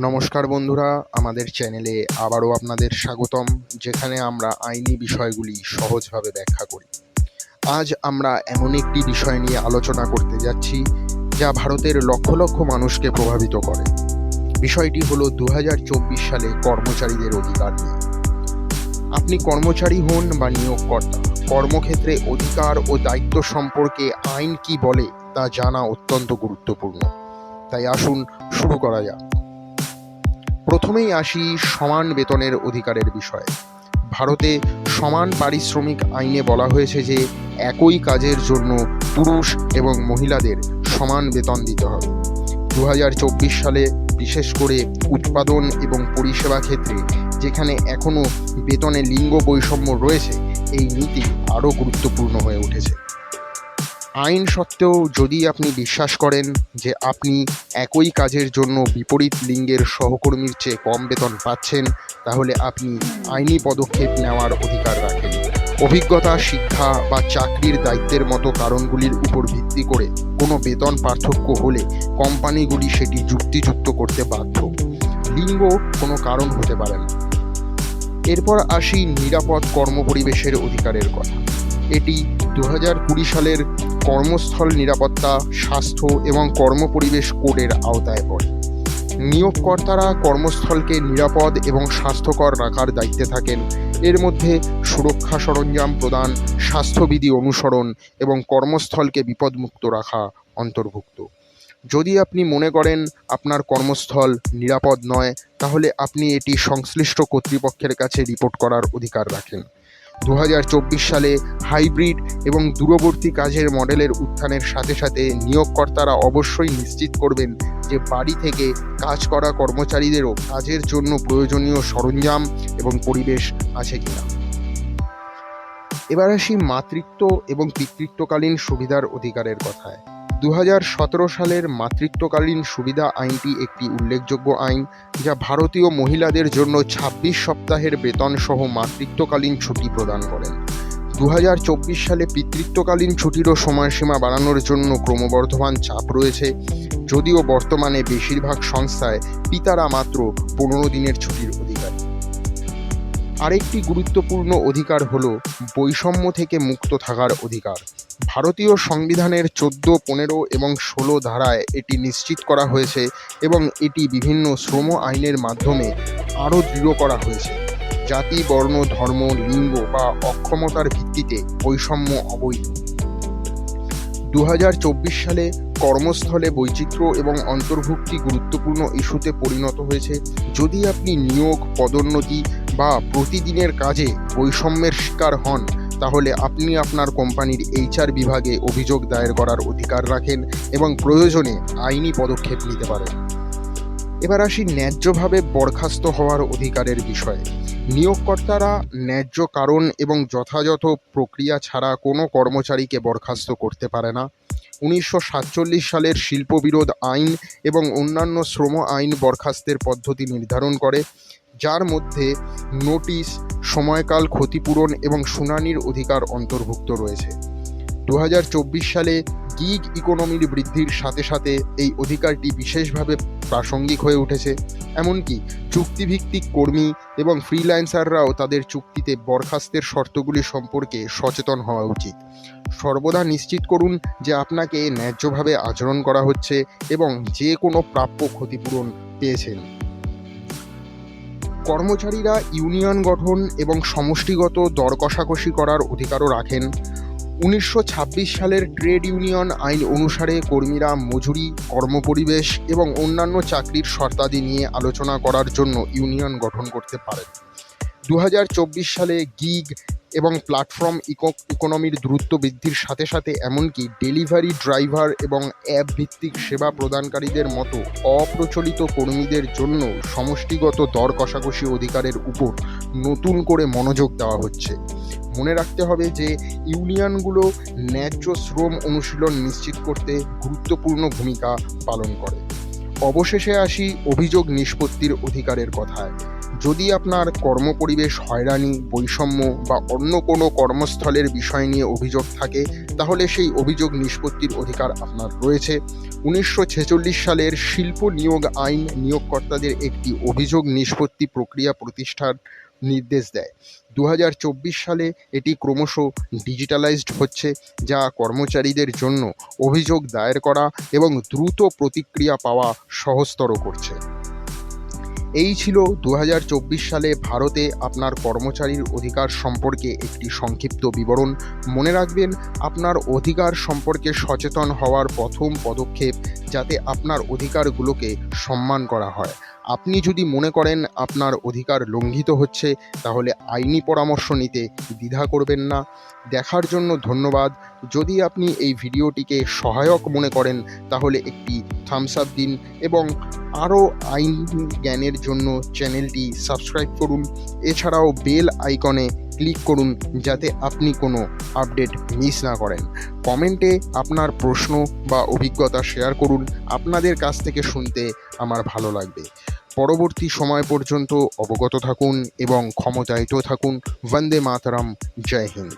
নমস্কার বন্ধুরা, আমাদের চ্যানেলে আবারও আপনাদের স্বাগতম, যেখানে আমরা আইনি বিষয়গুলি সহজভাবে ব্যাখ্যা করি। আজ আমরা এমন একটি বিষয় নিয়ে আলোচনা করতে যাচ্ছি, যা ভারতের লক্ষ লক্ষ মানুষকে প্রভাবিত করে। বিষয়টি হলো দু সালে কর্মচারীদের অধিকার নিয়ে। আপনি কর্মচারী হন বা নিয়োগকর্তা, কর্মক্ষেত্রে অধিকার ও দায়িত্ব সম্পর্কে আইন কি বলে তা জানা অত্যন্ত গুরুত্বপূর্ণ। তাই আসুন শুরু করা যাক। প্রথমেই আসি সমান বেতনের অধিকারের বিষয়ে। ভারতে সমান পারিশ্রমিক আইনে বলা হয়েছে যে, একই কাজের জন্য পুরুষ এবং মহিলাদের সমান বেতন দিতে হবে। দু হাজার চব্বিশ সালে বিশেষ করে উৎপাদন এবং পরিষেবা ক্ষেত্রে যেখানে এখনও বেতনে লিঙ্গ বৈষম্য রয়েছে, এই নীতি আরও গুরুত্বপূর্ণ হয়ে উঠেছে। আইন সত্ত্বেও যদি আপনি বিশ্বাস করেন যে আপনি একই কাজের জন্য বিপরীত লিঙ্গের সহকর্মীর চেয়ে কম বেতন পাচ্ছেন, তাহলে আপনি আইনি পদক্ষেপ নেওয়ার অধিকার রাখেন। অভিজ্ঞতা, শিক্ষা বা চাকরির দায়িত্বের মতো কারণগুলির উপর ভিত্তি করে কোনো বেতন পার্থক্য হলে কোম্পানিগুলি সেটি যুক্তিযুক্ত করতে বাধ্য। লিঙ্গ কোনো কারণ হতে পারে না। এরপর আসি নিরাপদ কর্মপরিবেশের অধিকারের কথা। এটি দু হাজার কুড়ি সালের কর্মস্থল নিরাপত্তা, স্বাস্থ্য এবং কর্মপরিবেশ কোডের আওতায় পড়ে। নিয়োগকর্তারা কর্মস্থলকে নিরাপদ এবং স্বাস্থ্যকর রাখার দায়িত্বে থাকেন। এর মধ্যে সুরক্ষা সরঞ্জাম প্রদান, স্বাস্থ্যবিধি অনুসরণ এবং কর্মস্থলকে বিপদমুক্ত রাখা অন্তর্ভুক্ত। যদি আপনি মনে করেন আপনার কর্মস্থল নিরাপদ নয়, তাহলে আপনি এটি সংশ্লিষ্ট কর্তৃপক্ষের কাছে রিপোর্ট করার অধিকার রাখেন। দু হাজার চব্বিশ সালে হাইব্রিড এবং দূরবর্তী কাজের মডেলের উত্থানের সাথে সাথে নিয়োগকর্তারা অবশ্যই নিশ্চিত করবেন যে বাড়ি থেকে কাজ করা কর্মচারীদেরও কাজের জন্য প্রয়োজনীয় সরঞ্জাম এবং পরিবেশ আছে কিনা। এবার আসি মাতৃত্ব এবং পিতৃত্বকালীন সুবিধার অধিকারের কথায়। দু হাজার সতেরো সালের মাতৃত্বকালীন সুবিধা আইনটি একটি উল্লেখযোগ্য আইন যা ভারতীয় মহিলাদের জন্য ২৬ সপ্তাহের বেতন সহ মাতৃত্বকালীন ছুটি প্রদান করেন দু হাজার চব্বিশ সালে পিতৃত্বকালীন ছুটিরও সময়সীমা বাড়ানোর জন্য ক্রমবর্ধমান চাপ রয়েছে, যদিও বর্তমানে বেশিরভাগ সংস্থায় পিতারা মাত্র পনেরো দিনের ছুটির অধিকারী। আরেকটি গুরুত্বপূর্ণ অধিকার হল বৈষম্য থেকে মুক্ত থাকার অধিকার। ভারতীয় সংবিধানের চোদ্দ, পনেরো এবং ষোলো ধারায় এটি নিশ্চিত করা হয়েছে এবং এটি বিভিন্ন শ্রম আইনের মাধ্যমে আরও দৃঢ় করা হয়েছে। জাতি, বর্ণ, ধর্ম, লিঙ্গ বা অক্ষমতার ভিত্তিতে বৈষম্য অবৈধ। দু হাজার চব্বিশ সালে কর্মস্থলে বৈচিত্র্য এবং অন্তর্ভুক্তি গুরুত্বপূর্ণ ইস্যুতে পরিণত হয়েছে। যদি আপনি নিয়োগ, পদোন্নতি বা প্রতিদিনের কাজে বৈষম্যের শিকার হন তাহলে আপনি আপনার কোম্পানির এইচআর বিভাগে অভিযোগ দায়ের করার অধিকার রাখেন এবং প্রয়োজনে আইনি পদক্ষেপ নিতে পারেন। এবার আসি ন্যায্যভাবে বরখাস্ত হওয়ার অধিকারের বিষয়ে। নিয়োগকর্তারা ন্যায্য কারণ এবং যথাযথ প্রক্রিয়া ছাড়া কোনো কর্মচারীকে বরখাস্ত করতে পারে না। উনিশশো সাতচল্লিশ সালের শিল্পবিরোধ আইন এবং অন্যান্য শ্রম আইন বরখাস্তের পদ্ধতি নির্ধারণ করে, যার মধ্যে নোটিশ সময়কাল ক্ষতিপূরণ এবং শুনানির অধিকার অন্তর্ভুক্ত রয়েছে। দু হাজার চব্বিশ সালে গিগ ইকোনমির বৃদ্ধির সাথে সাথে এই অধিকারটি বিশেষভাবে প্রাসঙ্গিক হয়ে উঠেছে। এমনকি চুক্তিভিত্তিক কর্মী এবং ফ্রিল্যান্সাররাও তাদের চুক্তিতে বরখাস্তের শর্তগুলি সম্পর্কে সচেতন হওয়া উচিত। সর্বদা নিশ্চিত করুন যে আপনাকে ন্যায্যভাবে আচরণ করা হচ্ছে এবং যে কোনো প্রাপ্য ক্ষতিপূরণ পেয়েছেন। কর্মচারীরা ইউনিয়ন গঠন এবং সমষ্টিগত দর কষাকষি করার অধিকারও রাখেন। উনিশশো ছাব্বিশ সালের ট্রেড ইউনিয়ন আইন অনুসারে কর্মীরা মজুরি, কর্মপরিবেশ এবং অন্যান্য চাকরির শর্তাদি নিয়ে আলোচনা করার জন্য ইউনিয়ন গঠন করতে পারেন। দু হাজার চব্বিশ সালে গিগ এবং প্ল্যাটফর্ম ইকো ইকোনমির দ্রুত বৃদ্ধির সাথে সাথে এমনকি ডেলিভারি ড্রাইভার এবং অ্যাপ ভিত্তিক সেবা প্রদানকারীদের মতো অপ্রচলিত কর্মীদের জন্য সমষ্টিগত দর কষাকষি অধিকারের উপর নতুন করে মনোযোগ দেওয়া হচ্ছে। মনে রাখতে হবে যে ইউনিয়নগুলো ন্যায্য শ্রম অনুশীলন নিশ্চিত করতে গুরুত্বপূর্ণ ভূমিকা পালন করে। অবশেষে আসি অভিযোগ নিষ্পত্তির অধিকারের কথায়। যদি আপনার কর্মপরিবেশ হয়রানি, বৈষম্য বা অন্য কোনো কর্মস্থলের বিষয় নিয়ে অভিযোগ থাকে, তাহলে সেই অভিযোগ নিষ্পত্তির অধিকার আপনার রয়েছে। উনিশশো ছেচল্লিশ সালের শিল্প নিয়োগ আইন নিয়োগকর্তাদের একটি অভিযোগ নিষ্পত্তি প্রক্রিয়া প্রতিষ্ঠার নির্দেশ দেয়। দু হাজার চব্বিশ সালে এটি ক্রমশ ডিজিটালাইজড হচ্ছে, যা কর্মচারীদের জন্য অভিযোগ দায়ের করা এবং দ্রুত প্রতিক্রিয়া পাওয়া সহজতর করছে। এই ছিল দু হাজার চব্বিশ সালে ভারতে আপনার কর্মচারীর অধিকার সম্পর্কে একটি সংক্ষিপ্ত বিবরণ। মনে রাখবেন, আপনার অধিকার সম্পর্কে সচেতন হওয়ার প্রথম পদক্ষেপ যাতে আপনার অধিকারগুলোকে সম্মান করা হয়। আপনি যদি মনে করেন আপনার অধিকার লঙ্ঘিত হচ্ছে, তাহলে আইনি পরামর্শ নিতে দ্বিধা করবেন না। দেখার জন্য ধন্যবাদ। যদি আপনি এই ভিডিওটিকে সহায়ক মনে করেন, তাহলে একটি থামস আপ দিন এবং আরও আইন জ্ঞানের জন্য চ্যানেলটি সাবস্ক্রাইব করুন। এছাড়াও বেল আইকনে ক্লিক করুন যাতে আপনি কোনো আপডেট মিস না করেন। কমেন্টে আপনার প্রশ্ন বা অভিজ্ঞতা শেয়ার করুন। আপনাদের কাছ থেকে শুনতে আমার ভালো লাগবে। পরবর্তী সময় পর্যন্ত অবগত থাকুন এবং ক্ষমতায়িত থাকুন। বন্দে মাতরম। জয় হিন্দ।